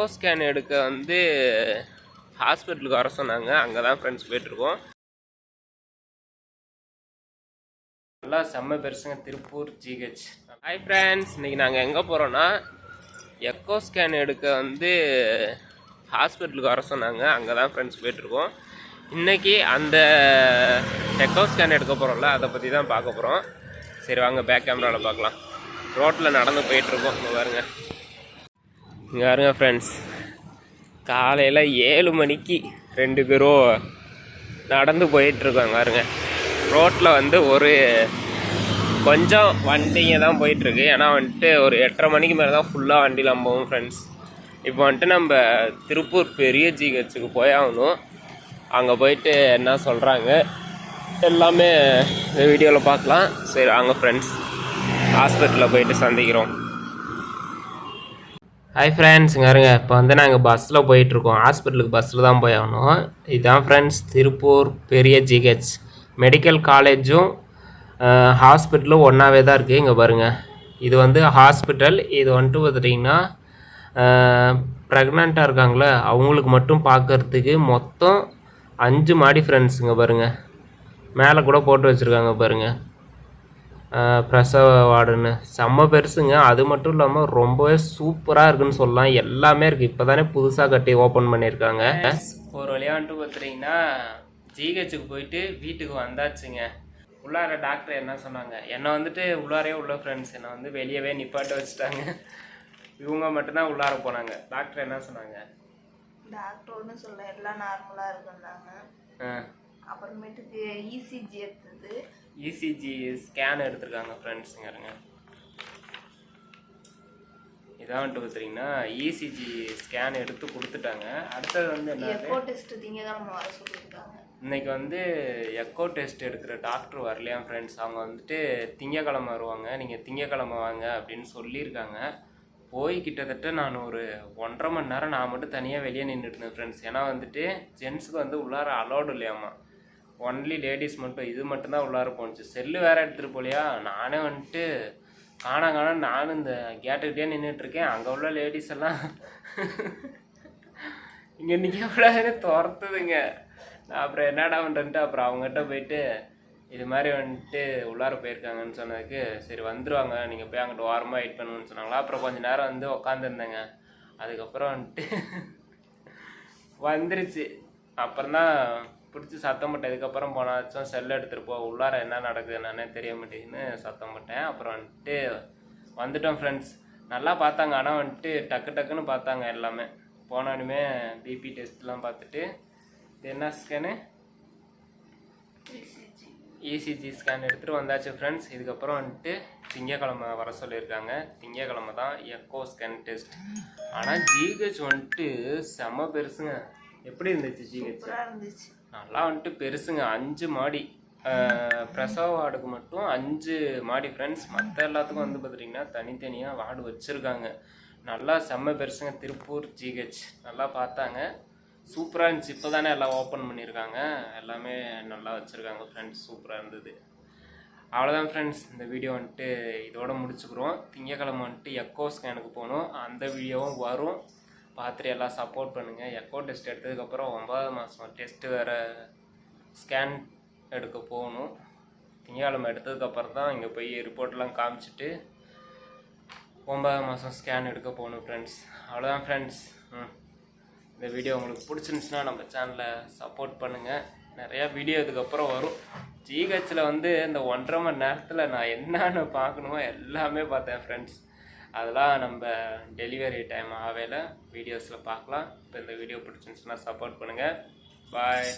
Echo scan எடுக்க வந்து ஹாஸ்பிட்டலுக்கு வர சொன்னாங்க. அங்கே தான் ஃப்ரெண்ட்ஸ் போயிட்டுருக்கோம். நல்லா செம்ம பெருசுங்க. Tiruppur G H hi friends இன்றைக்கி நாங்கள் எங்கே போகிறோன்னா எக்கோ ஸ்கேன் எடுக்க வந்து ஹாஸ்பிட்டலுக்கு வர சொன்னாங்க. அங்கே தான் ஃப்ரெண்ட்ஸ் போயிட்டுருக்கோம். இன்றைக்கி அந்த எக்கோ ஸ்கேன் எடுக்க போகிறோம்ல அதை பற்றி தான் பார்க்க போகிறோம் சரி வாங்க பேக் கேமராவில் பார்க்கலாம். ரோட்டில் நடந்து போயிட்டுருக்கோம். இங்கே பாருங்கள் இங்கே பாருங்க ஃப்ரெண்ட்ஸ் காலையில் ஏழு மணிக்கு ரெண்டு பேரும் நடந்து போயிட்டுருக்காங்க பாருங்க. ரோட்டில் வந்து ஒரு கொஞ்சம் வண்டிங்க தான் போயிட்டுருக்கு. ஏன்னா வந்துட்டு ஒரு எட்டரை மணிக்கு மேலே தான் ஃபுல்லாக வண்டியில் போகும் ஃப்ரெண்ட்ஸ் இப்போ வந்துட்டு நம்ம திருப்பூர் பெரிய ஜிஹெச்சுக்கு போய் ஆகணும். அங்கே போயிட்டு என்ன சொல்கிறாங்க எல்லாமே வீடியோவில் பார்க்கலாம். சரி வாங்க ஃப்ரெண்ட்ஸ் ஹாஸ்பிட்டலில் போயிட்டு சந்திக்கிறோம். ஹாய் ஃப்ரெண்ட்ஸ் இருங்க இப்போ வந்து நாங்கள் பஸ்ஸில் போயிட்டுருக்கோம். ஹாஸ்பிட்டலுக்கு பஸ்ஸில் தான் போய் ஆகணும். இதுதான் ஃப்ரெண்ட்ஸ் திருப்பூர் பெரிய ஜிஹெச் மெடிக்கல் காலேஜும் ஹாஸ்பிட்டலும் ஒன்றாவே தான் இருக்குது இங்கே பாருங்கள் இது வந்து ஹாஸ்பிட்டல் இது வந்துட்டு பார்த்துட்டிங்கன்னா ப்ரெக்னெண்ட்டாக இருக்காங்களே அவங்களுக்கு மட்டும் பார்க்கறதுக்கு மொத்தம் அஞ்சு மாடி ஃப்ரெண்ட்ஸுங்க பாருங்கள் மேலே கூட போட்டு வச்சுருக்காங்க பாருங்கள் பிரசவ வார்டுன்னு. செம்ம பெருசுங்க. அது மட்டும் இல்லாமல் ரொம்பவே சூப்பராக இருக்குன்னு சொல்லலாம். எல்லாமே இருக்குது இப்போ தானே புதுசாக கட்டி ஓப்பன் பண்ணியிருக்காங்க. ஒரு வழியான்ட்டு பார்த்துட்டிங்கன்னா ஜிஹெச்சுக்கு போயிட்டு வீட்டுக்கு வந்தாச்சுங்க. உள்ளார டாக்டர் என்ன சொன்னாங்க? என்னை வந்துட்டு உள்ளாரே உள்ள ஃப்ரெண்ட்ஸ் என்னை வந்து வெளியவே நிப்பாட்ட வச்சுட்டாங்க. இவங்க மட்டும்தான் உள்ளார போனாங்க. டாக்டர் என்ன சொன்னாங்க? டாக்டர் ஒன்றும் சொல்ல எல்லாம் நார்மலாக இருக்குன்னாங்க. அப்புறமேட்டுக்கு இசிஜி எடுத்தது. இசிஜி ஸ்கேன் எடுத்திருக்காங்க ஃப்ரெண்ட்ஸுங்க இருங்க இதான் வந்துட்டு பார்த்தீங்கன்னா இசிஜி ஸ்கேன் எடுத்து கொடுத்துட்டாங்க. அடுத்தது வந்து என்ன இன்னைக்கு வந்து எக்கோ டெஸ்ட் எடுக்கிற டாக்டர் வரலையா ஃப்ரெண்ட்ஸ் அவங்க வந்துட்டு திங்கக்கிழமை வருவாங்க. நீங்கள் திங்கக்கிழமை வாங்க அப்படின்னு சொல்லியிருக்காங்க. போய் கிட்டத்தட்ட நான் ஒரு ஒன்றரை மணி நேரம் நான் மட்டும் தனியாக வெளியே நின்றுட்டு இருந்தேன் ஃப்ரெண்ட்ஸ் ஏன்னா வந்துட்டு ஜென்ஸுக்கு வந்து உள்ளார அலோடு இல்லையாம்மா. ஒன்லி லேடிஸ் மட்டும் இது மட்டும்தான் உள்ளார போணுச்சு. செல்லு வேற எடுத்துகிட்டு போலியா? நானே வந்துட்டு காணா காணா நானும் இந்த கேட்டுக்கிட்டே நின்றுட்டு இருக்கேன் அங்கே உள்ள லேடிஸ் எல்லாம் இங்கே நிற்க கூடாதுன்னு துரத்துதுங்க. நான் அப்புறம் என்னடா பண்ணுறேன்ட்டு அப்புறம் அவங்ககிட்ட போயிட்டு இது மாதிரி வந்துட்டு உள்ளார போயிருக்காங்கன்னு சொன்னதுக்கு சரி வந்துடுவாங்க நீங்கள் போய் அங்கிட்ட ஓரமாக வெயிட் பண்ணுன்னு சொன்னாங்களா? அப்புறம் கொஞ்ச நேரம் வந்து உக்காந்துருந்தேங்க. அதுக்கப்புறம் வந்துட்டு வந்துருச்சு. அப்புறம் தான் பிடிச்சி சத்தம் போட்டேன். இதுக்கப்புறம் போனாச்சும் செல்லு எடுத்துகிட்டு போ உள்ளார என்ன நடக்குது என்னன்னே தெரிய மாட்டேங்குதுன்னு சத்தம் போட்டேன். அப்புறம் வந்துட்டு வந்துட்டோம் ஃப்ரெண்ட்ஸ் நல்லா பார்த்தாங்க. ஆனால் வந்துட்டு டக்கு டக்குன்னு பார்த்தாங்க எல்லாமே. போனாலுமே பிபி டெஸ்ட்லாம் பார்த்துட்டு என்ன ஸ்கேனு இசிஜி ஸ்கேன் எடுத்துகிட்டு வந்தாச்சு ஃப்ரெண்ட்ஸ் இதுக்கப்புறம் வந்துட்டு திங்கக்கிழமை வர சொல்லியிருக்காங்க. திங்கக்கிழமை தான் எக்கோ ஸ்கேன் டெஸ்ட் ஆனால் ஜிஹெச் வந்துட்டு செம பெருசுங்க. எப்படி இருந்துச்சு ஜிஹெச் இருந்துச்சு. நல்லா வந்துட்டு பெருசுங்க. அஞ்சு மாடி. பிரசவ வார்டுக்கு மட்டும் அஞ்சு மாடி ஃப்ரெண்ட்ஸ் மற்ற எல்லாத்துக்கும் வந்து பார்த்துட்டிங்கன்னா தனித்தனியாக வார்டு வச்சுருக்காங்க. நல்லா செம்ம பெருசுங்க. திருப்பூர் ஜிஹெச் நல்லா பார்த்தாங்க. சூப்பராக இருந்துச்சு. இப்போ தானே எல்லாம் ஓப்பன் பண்ணியிருக்காங்க. எல்லாமே நல்லா வச்சுருக்காங்க ஃப்ரெண்ட்ஸ் சூப்பராக இருந்தது. அவ்வளோதான் ஃப்ரெண்ட்ஸ் இந்த வீடியோ வந்துட்டு இதோட முடிச்சுக்கிறோம். திங்கக்கிழமை வந்துட்டு எக்கோ ஸ்கேனுக்கு போகணும். அந்த வீடியோவும் வரும். பார்த்துட்டு எல்லாம் சப்போர்ட் பண்ணுங்கள் எக்கோ டெஸ்ட் எடுத்ததுக்கப்புறம் ஒன்பதாவது மாதம் டெஸ்ட்டு வேறு ஸ்கேன் எடுக்க போகணும். திங்கக்கிழமை எடுத்ததுக்கப்புறம் தான் இங்கே போய் ரிப்போர்ட்லாம் காமிச்சிட்டு ஒன்பதாம் மாதம் ஸ்கேன் எடுக்க போகணும் ஃப்ரெண்ட்ஸ் அவ்வளோதான் ஃப்ரெண்ட்ஸ் ம். இந்த வீடியோ உங்களுக்கு பிடிச்சிருந்துச்சுன்னா நம்ம சேனலை சப்போர்ட் பண்ணுங்கள் நிறையா வீடியோ இதுக்கப்புறம் வரும். ஜிஹெச்சில் வந்து இந்த ஒன்றரை மணி நேரத்தில் நான் என்னென்னு பார்க்கணுமோ எல்லாமே பார்த்தேன் ஃப்ரெண்ட்ஸ் அதெல்லாம் நம்ம டெலிவரி டைம் ஆவேல வீடியோஸில் பார்க்கலாம். இப்போ இந்த வீடியோ பிடிச்சிருந்துச்சுன்னா சப்போர்ட் பண்ணுங்கள் பாய்